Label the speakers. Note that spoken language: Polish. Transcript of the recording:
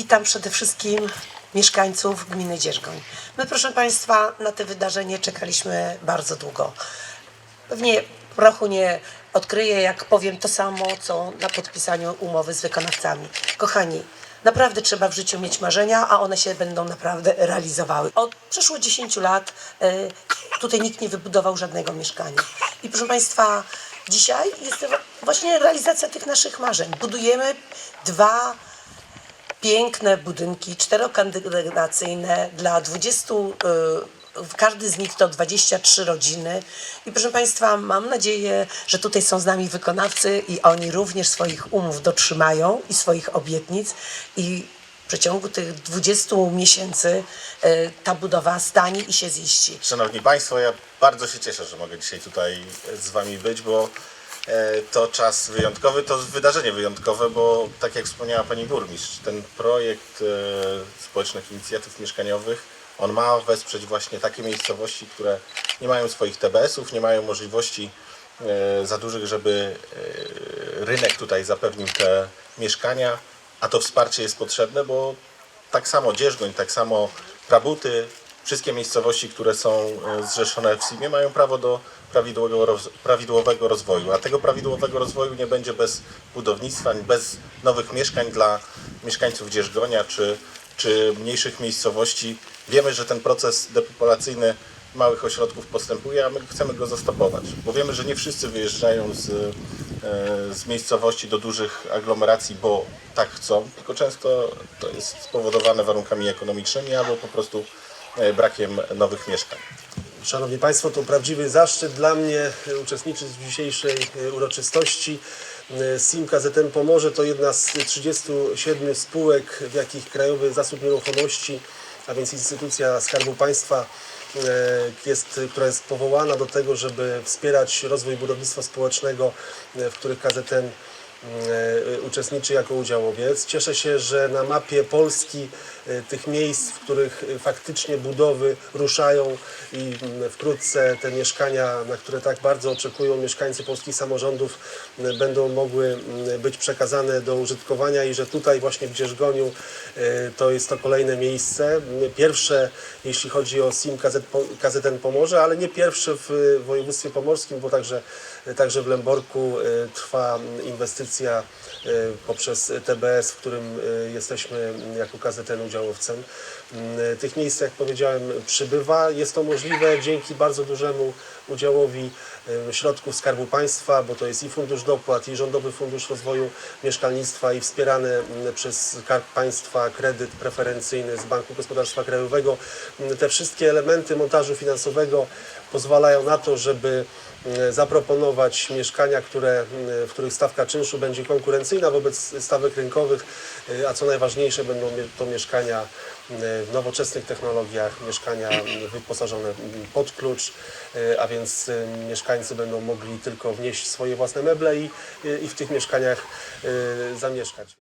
Speaker 1: Witam przede wszystkim mieszkańców gminy Dzierżgoń. My, proszę Państwa, na te wydarzenie czekaliśmy bardzo długo. Pewnie prochu nie odkryję, jak powiem to samo, co na podpisaniu umowy z wykonawcami. Kochani, naprawdę trzeba w życiu mieć marzenia, a one się będą naprawdę realizowały. Od przeszło 10 lat y, tutaj nikt nie wybudował żadnego mieszkania. I proszę Państwa, dzisiaj jest właśnie realizacja tych naszych marzeń. Budujemy dwa piękne budynki, czterokandydacyjne dla 20, y, każdy z nich to 23 rodziny. I proszę Państwa, mam nadzieję, że tutaj są z nami wykonawcy i oni również swoich umów dotrzymają i swoich obietnic i w przeciągu tych 20 miesięcy y, ta budowa stanie i się ziści.
Speaker 2: Szanowni Państwo, ja bardzo się cieszę, że mogę dzisiaj tutaj z Wami być, bo to czas wyjątkowy, to wydarzenie wyjątkowe, bo tak jak wspomniała Pani Burmistrz, ten projekt e, społecznych inicjatyw mieszkaniowych, on ma wesprzeć właśnie takie miejscowości, które nie mają swoich TBS-ów, nie mają możliwości e, za dużych, żeby e, rynek tutaj zapewnił te mieszkania, a to wsparcie jest potrzebne, bo tak samo Dzierżgoń, tak samo Prabuty, wszystkie miejscowości, które są e, zrzeszone w SIM-ie mają prawo do prawidłowego, prawidłowego rozwoju, a tego prawidłowego rozwoju nie będzie bez budownictwa, bez nowych mieszkań dla mieszkańców Dzierżgonia czy, czy mniejszych miejscowości. Wiemy, że ten proces depopulacyjny małych ośrodków postępuje, a my chcemy go zastopować, bo wiemy, że nie wszyscy wyjeżdżają z, e, z miejscowości do dużych aglomeracji, bo tak chcą, tylko często to jest spowodowane warunkami ekonomicznymi albo po prostu brakiem nowych mieszkań.
Speaker 3: Szanowni Państwo, to prawdziwy zaszczyt dla mnie e, uczestniczyć w dzisiejszej e, uroczystości. E, SIM KZN Pomorze to jedna z 37 spółek, w jakich Krajowy Zasób Nieruchomości, a więc instytucja Skarbu Państwa, e, jest, która jest powołana do tego, żeby wspierać rozwój budownictwa społecznego, e, w których KZN e, uczestniczy jako udziałowiec. Cieszę się, że na mapie Polski e, tych miejsc, w których e, faktycznie budowy ruszają i mm, wkrótce te mieszkania, na które tak bardzo oczekują mieszkańcy polskich samorządów, będą mogły mm, być przekazane do użytkowania i że tutaj właśnie w Dzierżgoniu e, to jest to kolejne miejsce. M, Pierwsze, jeśli chodzi o SIM KZ, KZN Pomorze, ale nie pierwsze w e, województwie pomorskim, bo także, także w Lęborku e, trwa mm, inwestycja e, poprzez TBS, w którym e, jesteśmy jako KZN udziałowcem. Mm, Tych miejsc, jak powiedziałem, przybywa. Jest to możliwe dzięki bardzo dużemu udziałowi e, środków Skarbu Państwa, bo to jest i Fundusz Dopłat, i Rządowy Fundusz Rozwoju Mieszkalnictwa i wspierany mm, przez Skarb Państwa kredyt preferencyjny z Banku Gospodarstwa Krajowego. Mm, Te wszystkie elementy montażu finansowego pozwalają na to, żeby zaproponować mieszkania, które, w których stawka czynszu będzie konkurencyjna wobec stawek rynkowych, y, a co najważniejsze będą to mieszkania mm, w nowoczesnych technologiach, mieszkania mm, wyposażone pod klucz, y, a więc y, mieszkańcy będą mogli tylko wnieść swoje własne meble i, y, i w tych mieszkaniach y, zamieszkać.